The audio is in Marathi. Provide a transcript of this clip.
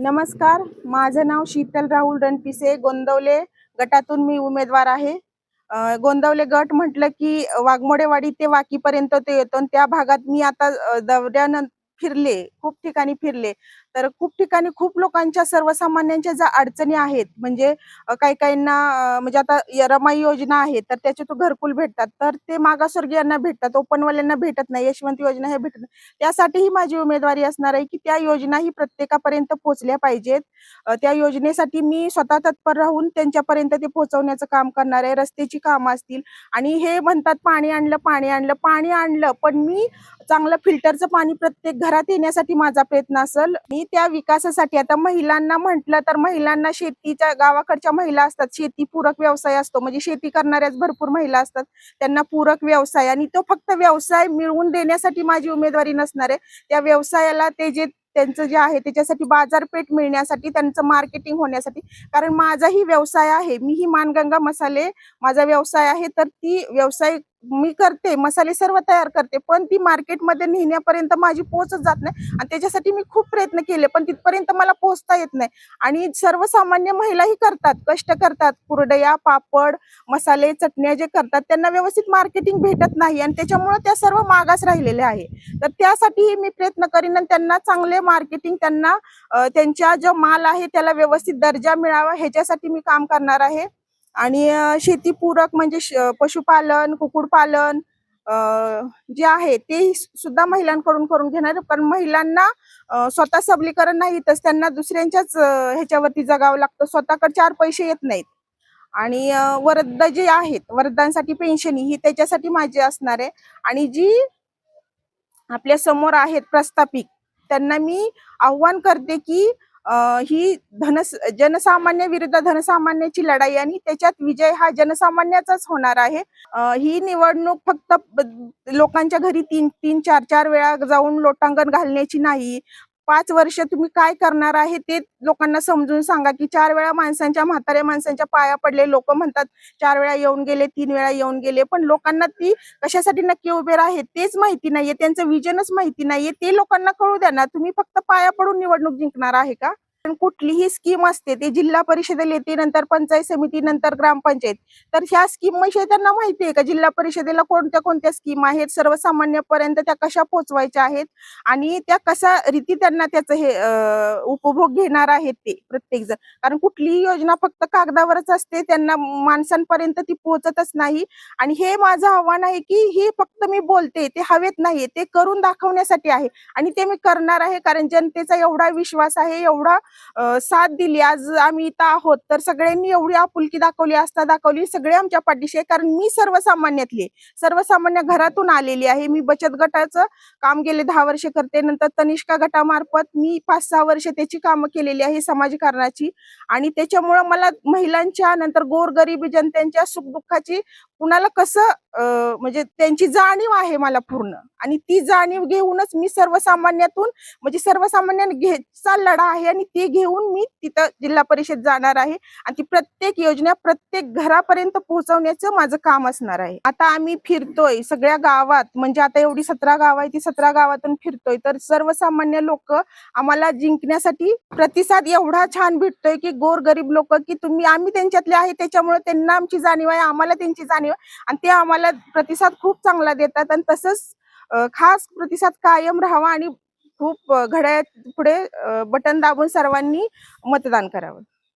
नमस्कार माझं नाव शीतल राहुल रणपिसे गोंदवले गटातून मी उमेदवार आहे. गोंदवले गट म्हटलं की वाघमोडेवाडी ते वाकीपर्यंत ते येतो आणि त्या भागात मी आता दौऱ्यानं फिरले खूप ठिकाणी फिरले. तर खूप ठिकाणी खूप लोकांच्या सर्वसामान्यांच्या ज्या अडचणी आहेत म्हणजे काही काहींना म्हणजे आता रमाई योजना आहे तर त्याच्यातून घरकुल भेटतात. तर ते मागासवर्गीयांना भेटतात ओपनवाल्यांना भेटत नाही यशवंत योजना हे भेटत नाही. त्यासाठीही माझी उमेदवारी असणार आहे की त्या योजना ही प्रत्येकापर्यंत पोहोचल्या पाहिजेत. त्या योजनेसाठी मी स्वतः तत्पर राहून त्यांच्यापर्यंत ते पोहोचवण्याचं काम करणार आहे. रस्त्याची कामं असतील आणि हे म्हणतात पाणी आणलं पाणी आणलं पाणी आणलं पण मी चांगलं फिल्टरचं पाणी प्रत्येक घरात येण्यासाठी माझा प्रयत्न असेल. मी त्या विकासासाठी. आता महिलांना म्हटलं तर महिलांना शेतीच्या गावाकडच्या महिला असतात. शेती पूरक व्यवसाय असतो. म्हणजे शेती करणाऱ्याच भरपूर महिला असतात. त्यांना पूरक व्यवसाय आणि तो फक्त व्यवसाय मिळवून देण्यासाठी माझी उमेदवारी नसणार आहे. त्या व्यवसायाला ते जे त्यांचं जे आहे त्याच्यासाठी बाजारपेठ मिळण्यासाठी त्यांचं मार्केटिंग होण्यासाठी. कारण माझाही व्यवसाय आहे. मीही मानगंगा मसाले माझा व्यवसाय आहे तर ती व्यवसाय मी करते मसाले सर्व तयार करते पण ती मार्केटमध्ये नेण्यापर्यंत माझी पोहोचच जात नाही आणि त्याच्यासाठी मी खूप प्रयत्न केले पण तिथपर्यंत मला पोहोचता येत नाही. आणि सर्वसामान्य महिलाही करतात कष्ट करतात कुरडया पापड मसाले चटण्या जे करतात त्यांना व्यवस्थित मार्केटिंग भेटत नाही आणि त्याच्यामुळे त्या सर्व मागास राहिलेल्या आहे. तर त्यासाठीही मी प्रयत्न करीन आणि त्यांना चांगले मार्केटिंग त्यांना त्यांच्या जो माल आहे त्याला व्यवस्थित दर्जा मिळावा ह्याच्यासाठी मी काम करणार आहे. आणि शेतीपूरक म्हणजे पशुपालन कुक्कुटपालन जे आहे ते सुद्धा महिलांकडून करून घेणार. पण महिलांना स्वतः सबलीकरण नाहीतच त्यांना दुसऱ्यांच्याच ह्याच्यावरती जगावं लागतं. स्वतःकडे चार पैसे येत नाहीत. आणि अ, वृद्ध जे आहेत वृद्धांसाठी पेन्शन ही त्याच्यासाठी माझी असणार आहे. आणि जी आपल्यासमोर आहेत प्रस्थापिक त्यांना मी आव्हान करते की ही धन जनसामान्य विरुद्ध धनसामान्याची लढाई आणि त्याच्यात विजय हा जनसामान्याचाच होणार आहे. ही निवडणूक फक्त लोकांच्या घरी तीन तीन चार चार वेळा जाऊन लोटांगण घालण्याची नाही. पाच वर्ष तुम्ही काय करणार आहे ते लोकांना समजून सांगा की चार वेळा माणसांच्या म्हाताऱ्या माणसांच्या पाया पडले. लोक म्हणतात चार वेळा येऊन गेले तीन वेळा येऊन गेले. पण लोकांना ती कशासाठी नक्की उभे राहे तेच माहिती नाहीये. त्यांचं विजनच माहिती नाहीये. ते लोकांना कळू द्या ना. तुम्ही फक्त पाया पडून निवडणूक जिंकणार आहे का? पण कुठलीही स्कीम असते ते जिल्हा परिषदेला येते नंतर पंचायत समिती नंतर ग्रामपंचायत. तर ह्या स्कीम विषयी त्यांना माहिती आहे का? जिल्हा परिषदेला कोणत्या कोणत्या स्कीम आहेत? सर्वसामान्यपर्यंत त्या कशा पोहोचवायच्या आहेत? आणि त्या कशा रीती त्यांना त्याचं हे उपभोग घेणार आहेत ते प्रत्येक जण. कारण कुठलीही योजना फक्त कागदावरच असते त्यांना माणसांपर्यंत ती पोहोचतच नाही. आणि हे माझं आव्हान आहे की हे फक्त मी बोलते ते हवेत नाही ते करून दाखवण्यासाठी आहे. आणि ते मी करणार आहे कारण जनतेचा एवढा विश्वास आहे एवढा साथ दिली. आज आम्ही इथं आहोत तर सगळ्यांनी एवढी आपुलकी दाखवली असता दाखवली सगळे आमच्या पाठीशी आहे. कारण मी सर्वसामान्यातली सर्वसामान्य घरातून आलेली आहे. मी बचत गटाचं काम गेले दहा वर्ष करते. नंतर तनिष्का गटामार्फत मी पाच सहा वर्ष त्याची कामं केलेली आहे समाजकारणाची. आणि त्याच्यामुळं मला महिलांच्या नंतर गोरगरीब जनतेच्या सुखदुःखाची कुणाला कसं म्हणजे त्यांची जाणीव आहे मला पूर्ण. आणि ती जाणीव घेऊनच मी सर्वसामान्यातून म्हणजे सर्वसामान्याने घेचा लढा आहे आणि ती घेऊन मी तिथं जिल्हा परिषद जाणार आहे. आणि ती प्रत्येक योजना प्रत्येक घरापर्यंत पोहोचवण्याचं माझं काम असणार आहे. आता आम्ही फिरतोय सगळ्या गावात. म्हणजे आता एवढी सतरा गाव आहे ती सतरा गावातून फिरतोय. तर सर्वसामान्य लोक आम्हाला जिंकण्यासाठी प्रतिसाद एवढा छान भेटतोय की गोर गरीब लोक की तुम्ही आम्ही त्यांच्यातले आहे त्याच्यामुळे त्यांना आमची जाणीव आहे आम्हाला त्यांची जाणीव आहे. आणि ते आम्हाला प्रतिसाद खूप चांगला देतात. आणि तसंच खास प्रतिसाद कायम राहावा आणि खूप घड्याळ पुढे बटन दाबून सर्वांनी मतदान करावं.